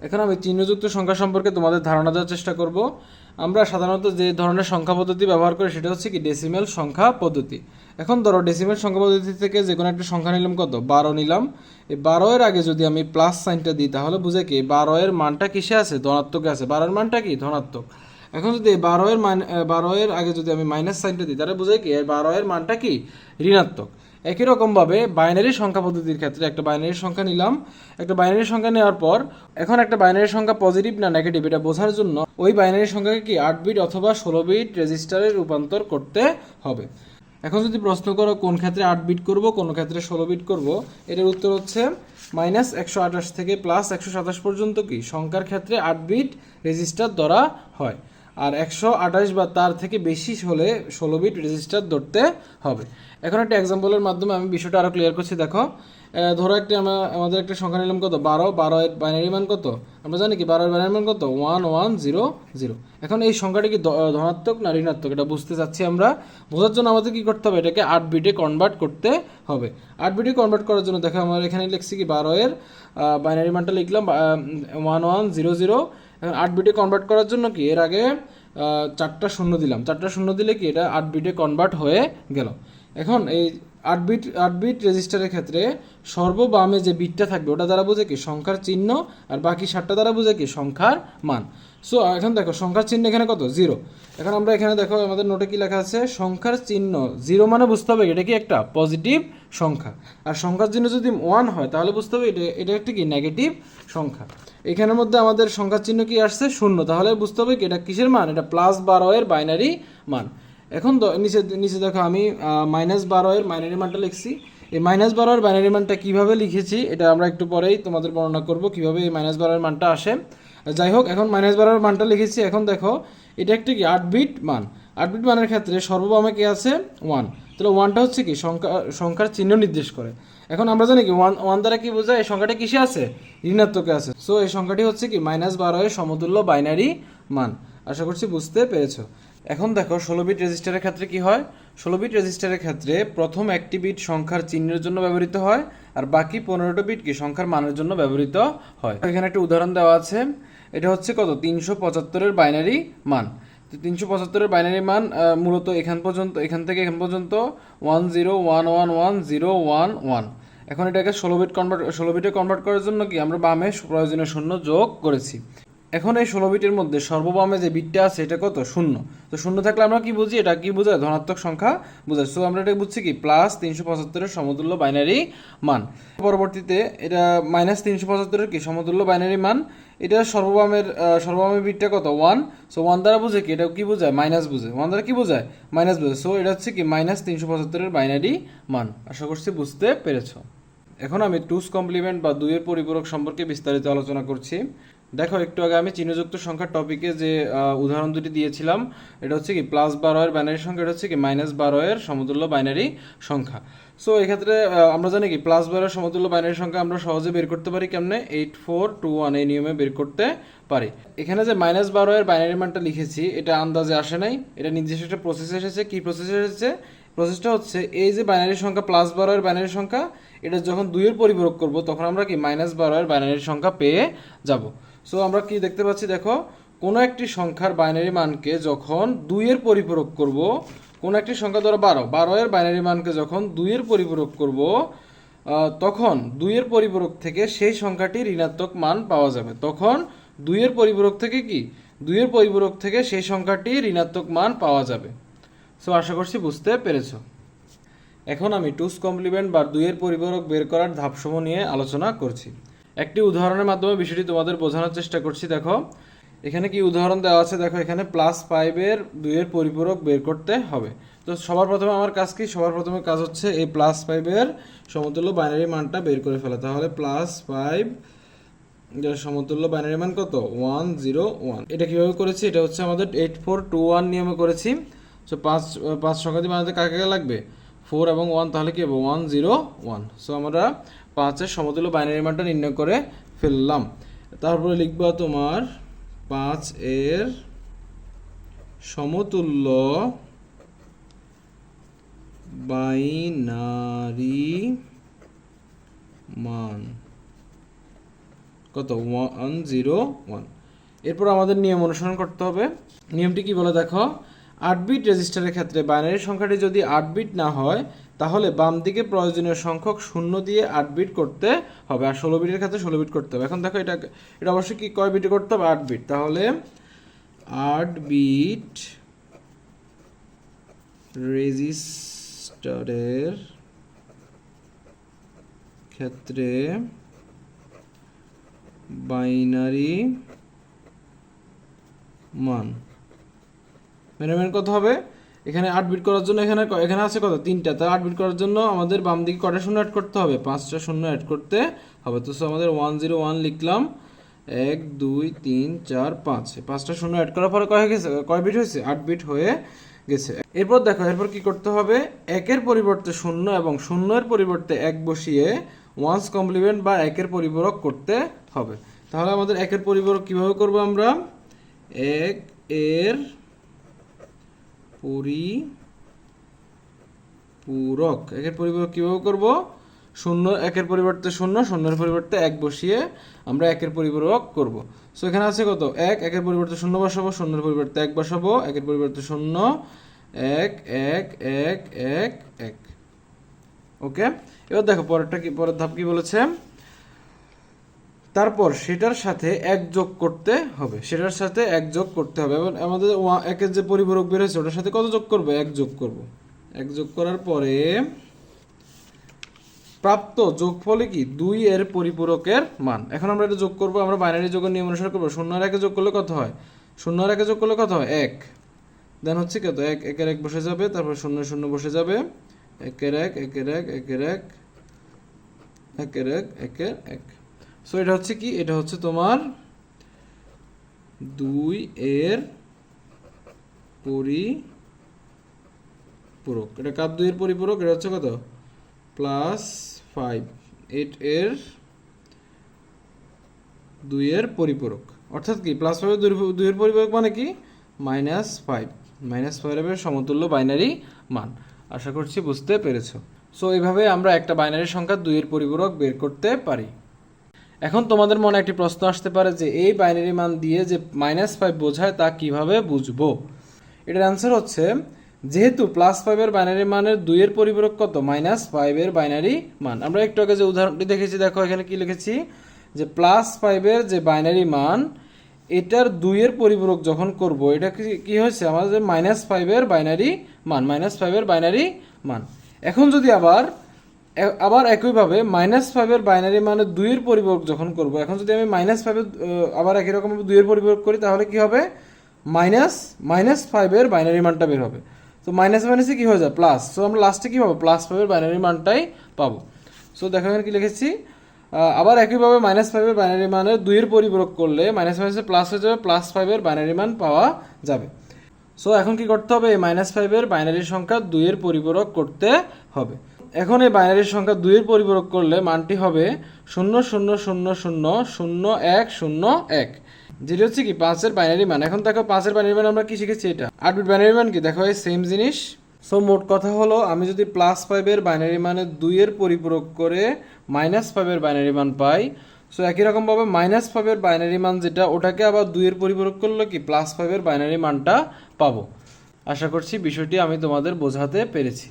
এখন আমি চিহ্নযুক্ত সংখ্যা সম্পর্কে তোমাদের ধারণা দেওয়ার চেষ্টা করব। আমরা সাধারণত যে ধরনের সংখ্যা পদ্ধতি ব্যবহার করি সেটা হচ্ছে কি ডেসিমেল সংখ্যা পদ্ধতি। এখন ধরো ডেসিমেল সংখ্যা পদ্ধতি থেকে যে কোনো একটা সংখ্যা নিলাম কত? বারো নিলাম। এই বারো এর আগে যদি আমি প্লাস সাইনটা দিই তাহলে বুঝে কি বারো এর মানটা কিসে আছে? ধনাত্মকে আছে। বারোর মানটা কি? ধনাত্মক। এখন যদি বারো এর মান বারো এর আগে যদি আমি মাইনাস সাইনটা দিই তাহলে বুঝে কি বারো এর মানটা কি? ঋণাত্মক। একই রকমভাবে বাইনারি সংখ্যা পদ্ধতির ক্ষেত্রে একটা বাইনারি সংখ্যা নিলাম। একটা বাইনারি সংখ্যা নেওয়ার পর, এখন একটা বাইনারি সংখ্যা পজিটিভ না নেগেটিভ এটা বোঝার জন্য ওই বাইনারি সংখ্যাকে কি আট বিট অথবা ষোলো বিট রেজিস্টারে রূপান্তর করতে হবে। এখন যদি প্রশ্ন করো কোন ক্ষেত্রে আট বিট করব, কোন ক্ষেত্রে ষোলো বিট করব, এটার উত্তর হচ্ছে মাইনাস একশো আঠাশ থেকে প্লাস একশো সাতাশ পর্যন্ত কি? সংখ্যার ক্ষেত্রে আট বিট রেজিস্টার ধরা হয়। আর একশো আঠাশ বা তার থেকে বেশি হলে ষোলো বিট রেজিস্টার ধরতে হবে। এখন একটা এক্সাম্পলের মাধ্যমে আমি বিষয়টা আরও ক্লিয়ার করছি, দেখো। ধরো একটা আমরা আমাদের একটা সংখ্যা নিলাম কত? বারো বারো এর বাইনারি মান কত? আমরা জানি কি, বারো এর বাইনারি মান কত? One one, zero zero. এখন এই সংখ্যাটা কি ধনাত্মক না ঋণাত্মক? এটা বুঝতে চাচ্ছি আমরা। বোঝার জন্য আমাদের কি করতে হবে? এটাকে আট বিটে কনভার্ট করতে হবে। আট বিটে কনভার্ট করার জন্য, দেখো, আমরা এখানে লিখছি কি, বারো এর বাইনারি মানটা লিখলাম ওয়ান ওয়ান, জিরো জিরো। আট বিটে কনভার্ট করার জন্য কি? এর আগে চারটা শূন্য দিলাম। চারটা শূন্য দিলে কি এটা আট বিটে কনভার্ট হয়ে গেল। এখন এই আট বিট আট বিট রেজিস্টারের ক্ষেত্রে সর্ববামে যে বিটটা থাকবে, ওটা দ্বারা বোঝে কি? সংখ্যার চিহ্ন, আর বাকি সাতটা দ্বারা বোঝে কি? সংখ্যার মান। সো এখন দেখো, সংখ্যার চিহ্ন এখানে কত? জিরো এখন আমরা এখানে দেখো, আমাদের নোটে কি লেখা আছে? সংখ্যার চিহ্ন। জিরো মানে বুঝতে হবে, এটা কি একটা পজিটিভ সংখ্যা। আর সংখ্যার চিহ্ন যদি ওয়ান হয়, তাহলে বুঝতে হবে এটা এটা একটা কি? নেগেটিভ সংখ্যা। এখানের মধ্যে আমাদের সংখ্যার চিহ্ন কি আসছে? শূন্য। তাহলে বুঝতে হবে কি, এটা কিসের মান? এটা প্লাস বারো এর বাইনারি মান। এখন নিচে নিচে দেখো, আমি মাইনাস বারো এর বাইনারি মানটা লিখছি। এই মাইনাস বারো এর বাইনারি মানটা কীভাবে লিখেছি, এটা আমরা একটু পরেই তোমাদের বর্ণনা করব কীভাবে এই মাইনাস বারো মানটা আসে। যাই হোক, এখন মাইনাস বারো এর মানটা লিখেছি। এখন দেখো, এটা একটি কি, আট বিট মান? আট বিট মানের ক্ষেত্রে সর্ববামে কি আছে? ওয়ান তাহলে ওয়ানটা হচ্ছে কি, সংখ্যা, সংখ্যার চিহ্ন নির্দেশ করে। এখন আমরা জানি কি ওয়ান ওয়ান দ্বারা কি বোঝায়, এই সংখ্যাটা কিসে আছে? ঋণাত্মকে আছে। সো এই সংখ্যাটি হচ্ছে কি মাইনাস বারো সমতুল্য বাইনারি মান। আশা করছি বুঝতে পেরেছ। এখন দেখো, ষোলো বিট রেজিস্টারের ক্ষেত্রে কি হয়? ষোলো বিট রেজিস্টারের ক্ষেত্রে প্রথম একটি বিট সংখ্যার চিহ্নের জন্য ব্যবহৃত হয়, আর বাকি পনেরোটা বিট কি সংখ্যার মানের জন্য ব্যবহৃত হয়। এখানে একটা উদাহরণ দেওয়া আছে, এটা হচ্ছে কত? তিনশো পঁচাত্তরের বাইনারি মান। তো তিনশো পঁচাত্তরের বাইনারি মান মূলত এখান পর্যন্ত, এখান থেকে এখান পর্যন্ত one zero one one one zero one one এখন এটাকে ষোলো বিট কনভার্ট ষোলো বিটে কনভার্ট করার জন্য কি আমরা বামে প্রয়োজনীয় শূন্য যোগ করেছি। এখন এই ষোলো বিটের মধ্যে সর্ববামে যে বিটটা আছে, এটা কত? শূন্য। তো শূন্য থাকলে আমরা কি বুঝি? এটা কি বোঝায়? ধনাত্মক সংখ্যা বোঝায়। সো আমরা এটা বুঝছি কি? প্লাস তিনশো পঁচাত্তরের সমতুল্য বাইনারি মান। পরবর্তীতে এটা মাইনাস তিনশো পঁচাত্তরের কি? সমতুল্য বাইনারি মান। এটা সর্ববামের সর্ববামের বিটটা কত? ওয়ান সো ওয়ান দ্বারা বুঝে কি? এটা কি বোঝায়? মাইনাস বুঝে। ওয়ান দ্বারা কি বোঝায়? মাইনাস বুঝে। সো এটা হচ্ছে কি? মাইনাস তিনশো পঁচাত্তরের বাইনারি মান। আশা করছি বুঝতে পেরেছ। এখন আমি টুস কমপ্লিমেন্ট বা দুইয়ের পরিপূরক সম্পর্কে বিস্তারিত আলোচনা করছি। দেখো, একটু আগে আমি চিহ্নযুক্ত সংখ্যার টপিকে যে উদাহরণ দুটি দিয়েছিলাম, এটা হচ্ছে কি প্লাস বারো এর বাইনারি সংখ্যা, এটা হচ্ছে কি মাইনাস বারো এর সমতুল্য বাইনারি সংখ্যা। সো এক্ষেত্রে আমরা জানি কি প্লাস বারো এর সমতুল্য বাইনারি সংখ্যা আমরা সহজে বের করতে পারি কেমনে? এইট ফোর টু ওয়ান এই নিয়মে বের করতে পারি। এখানে যে মাইনাস বারো এর বাইনারি মানটা লিখেছি, এটা আন্দাজে আসে নাই। এটা নির্দিষ্ট একটা প্রসেস এসেছে। কি প্রসেস এসেছে? প্রসেসটা হচ্ছে, এই যে বাইনারি সংখ্যা প্লাস বারো এর বাইনারি সংখ্যা, এটা যখন দুইয়ের পরিপূরক করব, তখন আমরা কি মাইনাস বারো এর বাইনারি সংখ্যা পেয়ে যাব। সো আমরা কি দেখতে পাচ্ছি, দেখো, কোনো একটি সংখ্যার বাইনারি মানকে যখন দুইয়ের পরিপূরক করব কোনো একটি সংখ্যা ধরো বারো। বারো এর বাইনারি মানকে যখন দুইয়ের পরিপূরক করব তখন দুইয়ের পরিপূরক থেকে সেই সংখ্যাটি ঋণাত্মক মান পাওয়া যাবে। তখন দুইয়ের পরিপূরক থেকে কি? দুইয়ের পরিপূরক থেকে সেই সংখ্যাটি ঋণাত্মক মান পাওয়া যাবে। সো আশা করছি বুঝতে পেরেছ। এখন আমি টুস কমপ্লিমেন্ট বা দুইয়ের পরিপূরক বের করার ধাপসমূহ নিয়ে আলোচনা করছি। একটি উদাহরণের মাধ্যমে বিষয়টি তোমাদের বোঝানোর চেষ্টা করছি। দেখো এখানে কি উদাহরণ দেওয়া আছে? দেখো, এখানে প্লাস ফাইভের দুইয়ের পরিপূরক বের করতে হবে। তো সবার প্রথমে আমার কাজ কি? সবার প্রথমে কাজ হচ্ছে এই প্লাস ফাইভের সমতুল্য বাইনারি মানটা বের করে ফেলা। তাহলে প্লাস ফাইভ যার সমতুল্য বাইনারি মান কত? ওয়ান জিরো ওয়ান এটা কীভাবে করেছি? এটা হচ্ছে আমাদের এইট ফোর টু ওয়ান নিয়মে করেছি। সো পাঁচ পাঁচ সংখ্যা দিয়ে বানাতে কাকে লাগবে? ফোর এবং ওয়ান তাহলে কি হবে? ওয়ান জিরো ওয়ান সো আমরা পাঁচের সমতুল্য বাইনারি মানটা নির্ণয় করে ফেললাম। তারপরে লিখবা তোমার পাঁচ এর সমতুল্য বাইনারি মান। কত? One, zero, one. এরপর আমাদের নিয়ম অনুসরণ করতে হবে। নিয়মটি কি বলে দেখো? আট বিট রেজিস্টারের ক্ষেত্রে বাইনারি সংখ্যাটি যদি আট বিট না হয় তাহলে বাম দিকে প্রয়োজনীয় সংখ্যক শূন্য দিয়ে আট বিট করতে হবে। আর ষোলো বিটের ক্ষেত্রে ষোলো বিট করতে হবে। এখন দেখো এটা এটা অবশ্যই কি কয় বিটে করতে হবে? আট বিট তাহলে আট বিট রেজিস্টারের ক্ষেত্রে বাইনারি মান। মেনু কত হবে? এখানে আট বিট করার জন্য এখানে এখানে আছে কত? তিনটা। তাই আট বিট করার জন্য আমাদের বাম দিকে কটা শূন্য অ্যাড করতে হবে? পাঁচটা শূন্য অ্যাড করতে হবে। তো আমাদের ওয়ান জিরো ওয়ান লিখলাম। এক, দুই, তিন, চার, পাঁচ। পাঁচটা শূন্য অ্যাড করার পরে কয় গেছে? কয় বিট হয়েছে? আট বিট হয়ে গেছে। এরপর দেখো, এরপর কি করতে হবে? একের পরিবর্তে শূন্য এবং শূন্যের পরিবর্তে এক বসিয়ে ওয়ান্স কমপ্লিমেন্ট বা একের পরিপূরক করতে হবে। তাহলে আমাদের একের পরিপূরক কীভাবে করব আমরা? এক এর পরিপূরক একের পরিপূরক কীভাবে করব? শূন্য, একের পরিবর্তে শূন্য, শূন্যের পরিবর্তে এক বসিয়ে আমরা একের পরিপূরক করব। সো এখানে আছে কত? এক, একের পরিবর্তে শূন্য বসাবো, শূন্যের পরিবর্তে এক বসাবো, একের পরিবর্তে শূন্য, এক এক এক এক এক। ওকে এবার দেখো, পরেরটা কি, পরের ধাপ কি বলেছে? তারপর সেটার সাথে এক যোগ করতে হবে। সেটার সাথে এক যোগ করতে হবে। এবং আমাদের একের যে পরিপূরক বের হয়েছে, ওটার সাথে কত যোগ করব? এক যোগ করব। এক যোগ করার পরে প্রাপ্ত যোগফলে কি? দুই এর পরিপূরকের মান। এখন আমরা এটা যোগ করব, আমরা বাইনারি যোগের নিয়ম অনুসারে করব। শূন্য আর একে যোগ করলে কত হয়? শূন্য আর একে যোগ করলে কত হয়? এক। দেন হচ্ছে কত এক, একের এক বসে যাবে, তারপর শূন্য শূন্য বসে যাবে। একের এক একের এক একের এক একের এক একের এক। সো এটা হচ্ছে কি? এটা হচ্ছে তোমার দুই এর পরিপূরক। এটা কাপ দুইয়ের পরিপূরক, এটা হচ্ছে কত? Plus five. এইট এর দুইয়ের পরিপূরক। অর্থাৎ কি? প্লাস ফাইভের দুই এর পরিপূরক মানে কি? Minus five. মাইনাস ফাইভের সমতুল্য বাইনারি মান। আশা করছি বুঝতে পেরেছ। সো এইভাবে আমরা একটা বাইনারি সংখ্যা দুইয়ের পরিপূরক বের করতে পারি। এখন তোমাদের মনে একটি প্রশ্ন আসতে পারে যে এই বাইনারি মান দিয়ে যে মাইনাস ফাইভ বোঝায় তা কীভাবে বুঝব? এটার অ্যান্সার হচ্ছে, যেহেতু প্লাস ফাইভের বাইনারি মানের দুইয়ের পরিপূরক কত? মাইনাস ফাইভের বাইনারি মান। আমরা একটু আগে যে উদাহরণটি দেখেছি, দেখো এখানে কি লিখেছি? যে প্লাস ফাইভের যে বাইনারি মান, এটার দুইয়ের পরিপূরক যখন করব, এটা কি হয়েছে? আমাদের মাইনাস ফাইভের বাইনারি মান মাইনাস ফাইভের বাইনারি মান। এখন যদি আবার আবার একইভাবে মাইনাস ফাইভের বাইনারি মানে দুইয়ের পরিপূরক যখন করব, এখন যদি আমি মাইনাস ফাইভের আবার একই রকম দুইয়ের পরিপূরক করি, তাহলে কি হবে? মাইনাস মাইনাস ফাইভের বাইনারি মানটা বের হবে। তো মাইনাস মাইনাসে কী হয়ে যায়? প্লাস সো আমরা লাস্টে কী পাবো? প্লাস ফাইভের বাইনারি মানটাই পাবো। সো দেখো এখানে কি লিখেছি? আবার একইভাবে মাইনাস ফাইভের বাইনারি মানের দুইয়ের পরিপূরক করলে মাইনাস মাইনাসে প্লাস হয়ে যাবে প্লাস ফাইভের বাইনারি মান পাওয়া যাবে। সো এখন কি করতে হবে? এই মাইনাস ফাইভের বাইনারি সংখ্যা দুইয়ের পরিপূরক করতে হবে। এখন এই বাইনারি সংখ্যা দুইয়ের পরিপূরক করলে মানটি হবে শূন্য শূন্য শূন্য শূন্য শূন্য, এক শূন্য, এক। যেটি হচ্ছে কি, পাঁচের বাইনারি মান। এখন দেখো পাঁচের বাইনারি মান আমরা কি শিখেছি এটা? আট বিট বাইনারি মান কি? দেখো, এই সেম জিনিস। সো মোট কথা হলো, আমি যদি প্লাস ফাইভের বাইনারি মানে দুইয়ের পরিপূরক করে মাইনাস ফাইভের বাইনারি মান পাই সো একই রকমভাবে মাইনাস ফাইভের বাইনারি মান যেটা, ওটাকে আবার দুইয়ের পরিপূরক করলে কি প্লাস ফাইভের বাইনারি মানটা পাবো। আশা করছি বিষয়টি আমি তোমাদের বোঝাতে পেরেছি।